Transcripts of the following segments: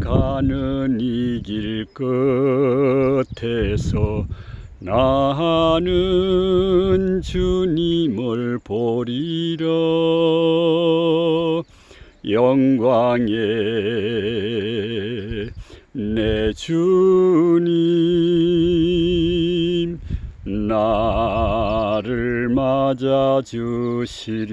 가는 이 길 끝에서 나는 주님을 보리라. 영광의 내 주님 나를 맞아 주시리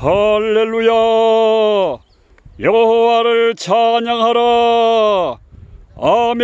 할렐루야. 여호와를 찬양하라. 아멘